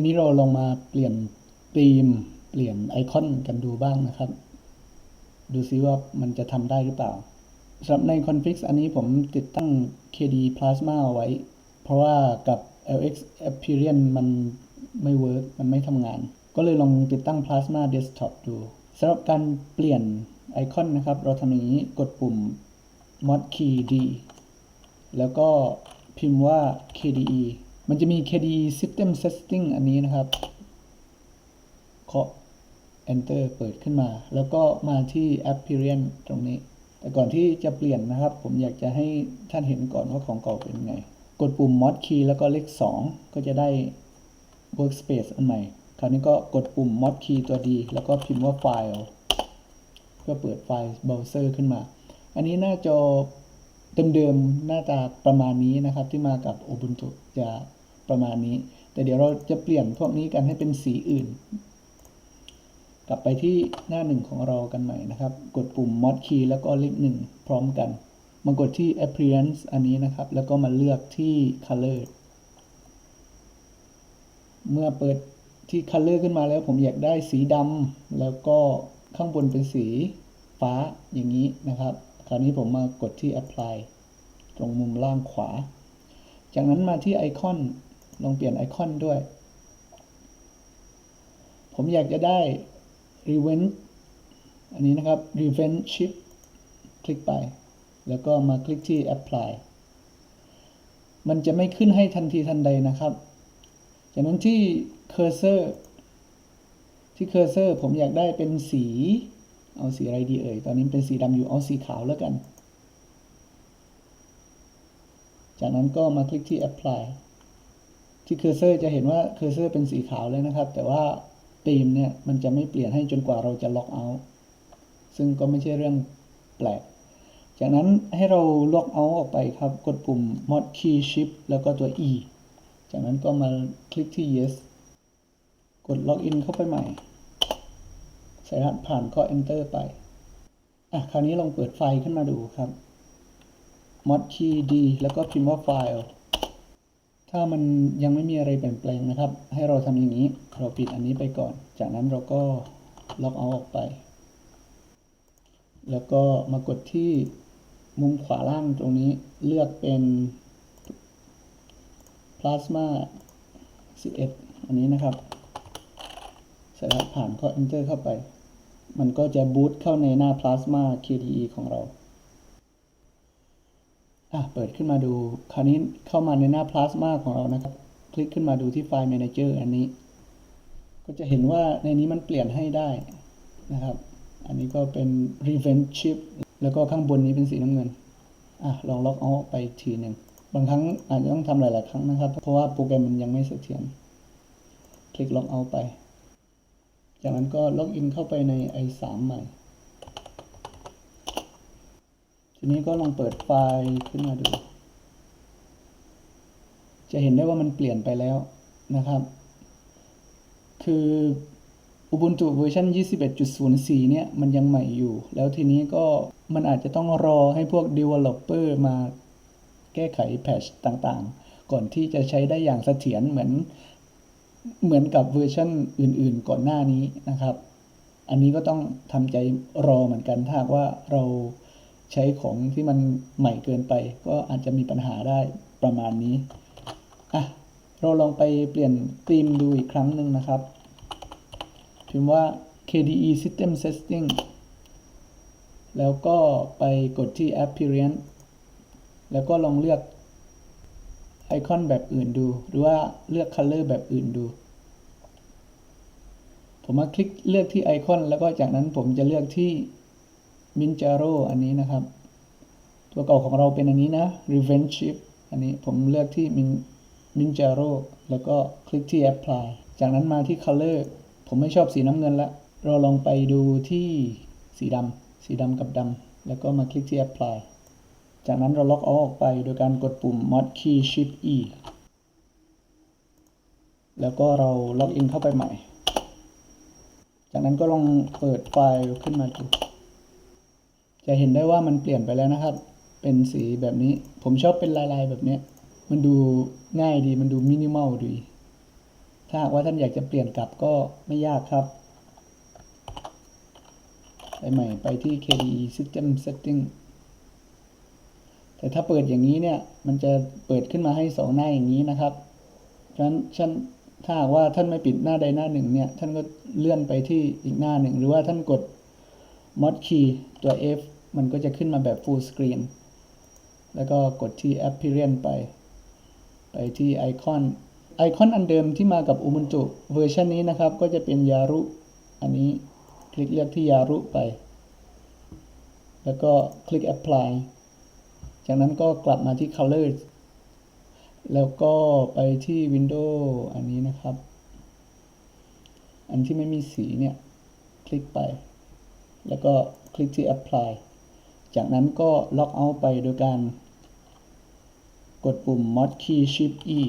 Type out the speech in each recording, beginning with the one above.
ทีนี้เราลองมาเปลี่ยนธีม เปลี่ยนไอคอนกันดูบ้างนะครับ ดูซิว่ามันจะทำได้หรือเปล่าสำหรับใน config อันนี้ผมติดตั้ง KD Plasma เอาไว้ เพราะว่ากับ LX Appearance มันไม่เวิร์กมันไม่ทำงาน ก็เลยลองติดตั้ง Plasma Desktop ดูสำหรับการเปลี่ยนไอคอนนะครับ เราทำอย่างนี้กดปุ่ม mod key d แล้วก็พิมพ์ว่า KDE มันจะมี KDE System Setting อันนี้นะครับเคาะ Enter เปิดขึ้นมา แล้วก็มาที่ Appearance ตรงนี้ แต่ก่อนที่จะเปลี่ยนนะครับ ผมอยากจะให้ท่านเห็นก่อนว่าของเก่าเป็นไง กดปุ่ม Mod Key แล้วก็เลข 2 ก็จะได้ Workspace อันใหม่ คราวนี้ก็กดปุ่ม Mod Key ตัวดีแล้วก็พิมพ์ว่า File เพื่อเปิดไฟล์เบราว์เซอร์ขึ้นมา อันนี้หน้าจอเดิมๆหน้าตาประมาณนี้นะครับที่มากับ Ubuntu จะ ประมาณนี้ แต่เดี๋ยวเราจะเปลี่ยนพวกนี้กันให้เป็นสีอื่น กลับไปที่หน้าหนึ่งของเรากันใหม่นะครับ กดปุ่ม Mod Key แล้วก็เลขหนึ่งพร้อมกันมากดที่ Appearance อันนี้นะครับ แล้วก็มาเลือกที่ Color เมื่อเปิดที่ Color ขึ้นมาแล้วผมอยากได้สีดำแล้วก็ข้างบนเป็นสีฟ้าอย่างนี้นะครับ คราวนี้ผมมากดที่ Apply ตรงมุมล่างขวา จากนั้นมาที่ไอคอน ลองเปลี่ยนไอคอนด้วย ผมอยากจะได้ Revenge อันนี้นะครับ Revenge Chip คลิกไป แล้วก็มาคลิกที่ Apply มันจะไม่ขึ้นให้ทันทีทันใดนะครับ จากนั้นที่ Cursor ที่ Cursor ผมอยากได้เป็นสี เอาสีอะไรดีเอ่ย ตอนนี้เป็นสีดำอยู่ เอาสีขาวแล้วกัน จากนั้นก็มาคลิกที่ Apply ที่ Cursor จะเห็นว่า Cursor เป็นสีขาวแล้วนะครับ แต่ว่าธีมเนี่ยมันจะไม่เปลี่ยนให้จนกว่าเราจะล็อกเอาท์ซึ่งก็ไม่ใช่เรื่องแปลก จากนั้นให้เราล็อกเอาท์ออกไปครับ กดปุ่ม mod key shift แล้วก็ตัว e จากนั้นก็มาคลิกที่ yes กดล็อกอินเข้าไปใหม่ ใส่รหัสผ่านก็ enter ไป อะ คราวนี้ลองเปิดไฟล์ขึ้นมาดูครับ mod key d แล้วก็พิมพ์ว่าไฟล์ ถ้ามันยังไม่มีอะไรเปลี่ยนแปลงนะครับ ให้เราทำอย่างนี้ เราปิดอันนี้ไปก่อน จากนั้นเราก็ล็อกเอาออกไป แล้วก็มากดที่มุมขวาล่างตรงนี้เลือกเป็น plasma 11 อันนี้นะครับใส่รหัสผ่านก็ enter เข้าไป มันก็จะบูตเข้าในหน้า plasma KDE ของเรา อะเปิดขึ้นมาดูคราวนี้เข้ามาในหน้า plasma ของเรานะครับ คลิกขึ้นมาดูที่ไฟล์ manager อันนี้ ก็จะเห็นว่าในนี้มันเปลี่ยนให้ได้นะครับ อันนี้ก็เป็น revenge chip แล้วก็ข้างบนนี้เป็นสีน้ำเงินอะลองล็อกเอาไปทีหนึ่งบางครั้งอาจจะต้องทำหลาย ๆ ครั้งนะครับ เพราะว่าโปรแกรมมันยังไม่เสถียรคลิกล็อกเอาไป จากนั้นก็ล็อกอินเข้าไปใน i3 ใหม่ ทีนี้ก็ลองเปิดไฟล์ขึ้นมาดู จะเห็นได้ว่ามันเปลี่ยนไปแล้วนะครับ คือ Ubuntu เวอร์ชัน21.04 เนี่ย มันยังใหม่อยู่ แล้วทีนี้ก็มันอาจจะต้องรอให้พวก developer มาแก้ไขแพชต่างๆ ก่อนที่จะใช้ได้อย่างเสถียรเหมือนเหมือนกับเวอร์ชันอื่นๆ ก่อนหน้านี้นะครับ อันนี้ก็ต้องทำใจรอเหมือนกันถ้าว่าเรา ใช้ของที่มันใหม่เกินไป ก็อาจจะมีปัญหาได้ประมาณนี้อะเราลองไปเปลี่ยนธีมดูอีกครั้งหนึ่งนะครับพิมพ์ว่า KDE System Setting แล้วก็ไปกดที่ Appearance แล้วก็ลองเลือกไอคอนแบบอื่นดู หรือว่าเลือก Color แบบอื่นดู ผมมาคลิกเลือกที่ไอคอนแล้วก็จากนั้นผมจะเลือกที่ Minjaro อันนี้นะครับ ตัวเก่าของเราเป็นอันนี้นะ Revenge Chip อันนี้ผมเลือกที่ Min Minjaro แล้วก็คลิกที่ Apply จากนั้นมาที่ Color ผมไม่ชอบสีน้ำเงินละ เราลองไปดูที่สีดำสีดำกับดำแล้วก็มาคลิกที่ Apply จากนั้นเราล็อกเอาออกไปโดยการกดปุ่ม Mod Key Shift E แล้วก็เราล็อกอินเข้าไปใหม่ จากนั้นก็ลองเปิดไฟล์ขึ้นมาดู จะเห็นได้ว่ามันเปลี่ยนไปแล้วนะครับ เป็นสีแบบนี้ ผมชอบเป็นลายๆแบบนี้ มันดูง่ายดี มันดูมินิมอลดี ถ้าว่าท่านอยากจะเปลี่ยนกลับก็ไม่ยากครับ ไปใหม่ไปที่ KDE System Setting แต่ถ้าเปิดอย่างนี้เนี่ย มันจะเปิดขึ้นมาให้สองหน้าอย่างนี้นะครับเพราะฉะนั้นท่านถ้าว่าท่านไม่ปิดหน้าใดหน้าหนึ่งเนี่ย ท่านก็เลื่อนไปที่อีกหน้าหนึ่ง หรือว่าท่านกด Mod Key ตัว F มันก็จะขึ้นมาแบบ Full Screen แล้วก็กดที่ Appearance ไป ไปที่ไอคอนไอคอนอันเดิมที่มากับ Ubuntu เวอร์ชันนี้นะครับ ก็จะเป็นยารุอันนี้คลิกเลือกที่ยารุไป แล้วก็คลิก Apply จากนั้นก็กลับมาที่ Colors แล้วก็ไปที่ Windows อันนี้นะครับ อันที่ไม่มีสีเนี่ย คลิกไป แล้วก็คลิกที่ Apply จากนั้นก็ล็อกเอาท์ไปโดยการกดปุ่ม Mod Key Shift E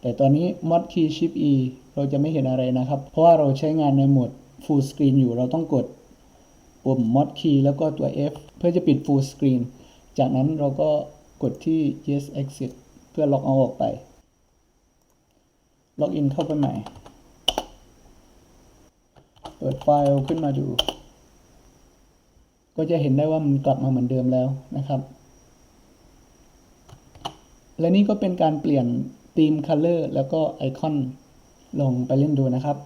แต่ตอนนี้ Mod Key Shift E เราจะไม่เห็นอะไรนะครับ เพราะว่าเราใช้งานในโหมด Full Screen อยู่ เราต้องกดปุ่ม Mod Key แล้วก็ตัว F เพื่อจะปิด Full Screen จากนั้นเราก็กดที่ Yes Exit เพื่อล็อกเอาออกไป ล็อกอินเข้าไปใหม่ เปิดไฟล์ขึ้นมาดู ก็จะเห็นได้ว่ามันกลับมาเหมือนเดิมแล้วนะครับ และนี่ก็เป็นการเปลี่ยนธีมคัลเลอร์แล้วก็ไอคอนลองไปเล่นดูนะครับ